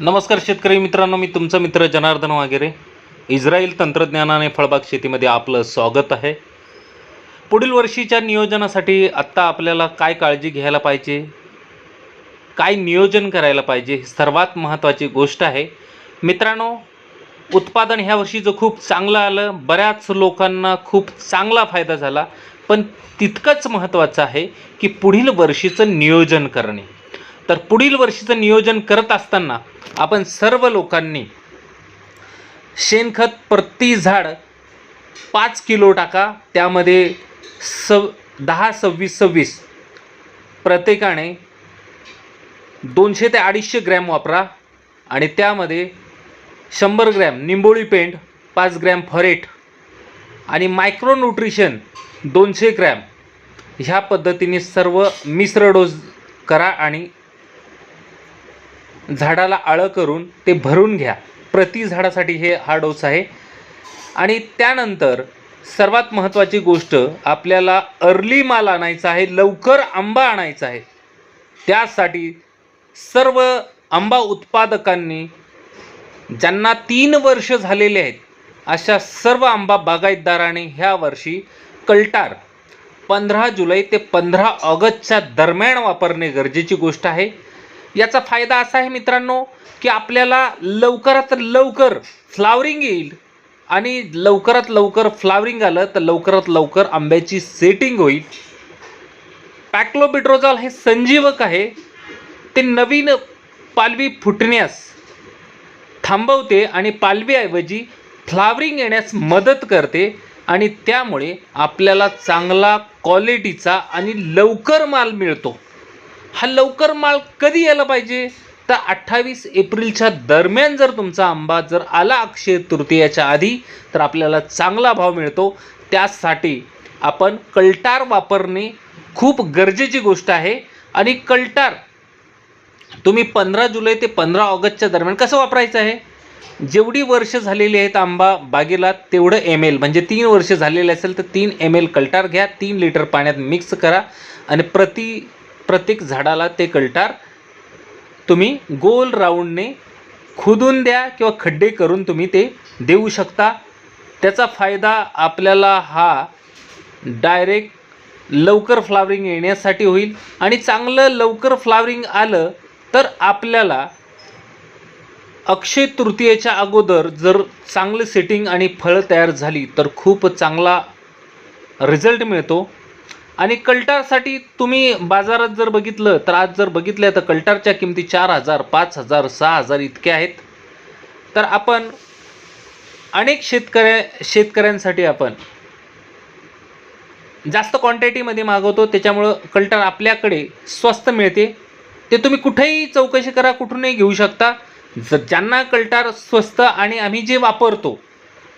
नमस्कार शेतकरी मित्रांनो मी तुमचा मित्र जनार्दन वागेरे इस्रायल तंत्रज्ञानाने फळबाग शेतीमध्ये आपलं स्वागत आहे. पुढील वर्षीच्या नियोजनासाठी आत्ता आपल्याला काय काळजी घ्यायला पाहिजे काय नियोजन करायला पाहिजे ही सर्वात महत्त्वाची गोष्ट आहे. मित्रांनो उत्पादन ह्या वर्षीचं खूप चांगलं आलं बऱ्याच लोकांना खूप चांगला फायदा झाला पण तितकंच महत्त्वाचं आहे की पुढील वर्षीचं नियोजन करणे. तर पुढील वर्षीचं नियोजन करत असताना आपण सर्व लोकांनी शेणखत प्रति झाड पाच किलो टाका. त्यामध्ये सव दहा सव्वीस सव्वीस. प्रत्येकाने दोनशे ते अडीचशे ग्रॅम वापरा. आणि त्यामध्ये शंभर ग्रॅम निंबोळी पेंट पाच ग्रॅम फरेट आणि मायक्रोन्यूट्रिशन दोनशे ग्रॅम. ह्या पद्धतीने सर्व मिश्र डोस करा आणि झाडाला आळं करून ते भरून घ्या. प्रति झाडासाठी हे हा डोस आहे. आणि त्यानंतर सर्वात महत्त्वाची गोष्ट आपल्याला अर्ली माल आणायचा आहे लवकर आंबा आणायचा आहे. त्यासाठी सर्व आंबा उत्पादकांनी ज्यांना तीन वर्ष झालेले आहेत अशा सर्व आंबा बागायतदाराने ह्या वर्षी कल्टार. पंधरा जुलै ते पंधरा ऑगस्टच्या दरम्यान वापरणे गरजेची गोष्ट आहे. याचा फायदा असा आहे मित्रांनो की आपल्याला लवकरात लवकर फ्लावरिंग येईल. आणि लवकरात लवकर फ्लावरिंग आलं तर लवकरात लवकर आंब्याची सेटिंग होईल. पॅक्लोबिट्रोझॉल हे संजीवक आहे. ते नवीन पालवी फुटण्यास थांबवते आणि पालवीऐवजी फ्लावरिंग येण्यास मदत करते. आणि त्यामुळे आपल्याला चांगला क्वालिटीचा आणि लवकर माल मिळतो. हा लवकर माल कधी यायला पाहिजे? तर अठ्ठावीस एप्रिलच्या दरम्यान जर तुमचा आंबा जर आला अक्षय तृतीयाच्या आधी तर आपल्याला चांगला भाव मिळतो. त्यासाठी आपण कल्टार वापरणे खूप गरजेची गोष्ट आहे. आणि कल्टार तुम्ही पंधरा जुलै ते पंधरा ऑगस्टच्या दरम्यान कसं वापरायचं आहे? जेवढी वर्ष झालेली आहेत आंबा बागेला तेवढं एम एल म्हणजे तीन वर्ष झालेले असेल तर तीन एम एल कल्टार घ्या तीन लिटर पाण्यात मिक्स करा. आणि प्रति प्रत्येक झाडाला ते कल्टार तुम्ही गोल राऊंडने खुदून द्या किंवा खड्डे करून तुम्ही ते देऊ शकता. त्याचा फायदा आपल्याला हा डायरेक्ट लवकर फ्लावरिंग येण्यासाठी होईल. आणि चांगलं लवकर फ्लावरिंग आलं तर आपल्याला अक्षय तृतीयेच्या अगोदर जर चांगलं सेटिंग आणि फळं तयार झाली तर खूप चांगला रिझल्ट मिळतो. आणि कल्टारसाठी तुम्ही बाजारात जर बघितलं तर आज जर बघितलं तर कल्टारच्या किमती चार हजार पाच हजार सहा हजार इतक्या आहेत. तर आपण अनेक शेतकऱ्या शेतकऱ्यांसाठी आपण जास्त क्वांटिटीमध्ये मागवतो त्याच्यामुळं कल्टर आपल्याकडे स्वस्त मिळते. ते तुम्ही कुठेही चौकशी करा कुठूनही घेऊ शकता. ज ज्यांना कल्टार स्वस्त आणि आम्ही जे वापरतो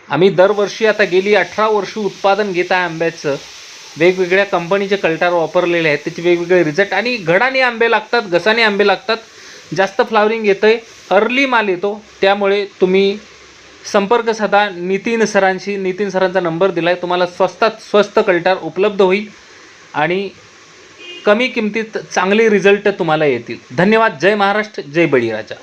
आम्ही दरवर्षी आता गेली अठरा वर्ष उत्पादन घेत आहे आंब्याचं वेगवेगळ्या कंपनीचे कल्टार वापरलेले आहेत. त्याचे वेगवेगळे रिझल्ट आणि घडाने आंबे लागतात घसाने आंबे लागतात. जास्त फ्लावरिंग येतं आहे अर्ली माल येतो. त्यामुळे तुम्ही संपर्क साधा. नितीन सरांशी नितीन सरांचा नंबर दिला आहे तुम्हाला स्वस्तात स्वस्त कल्टार उपलब्ध होईल. आणि कमी किमतीत चांगले रिझल्ट तुम्हाला येतील. धन्यवाद. जय महाराष्ट्र जय बळीराजा.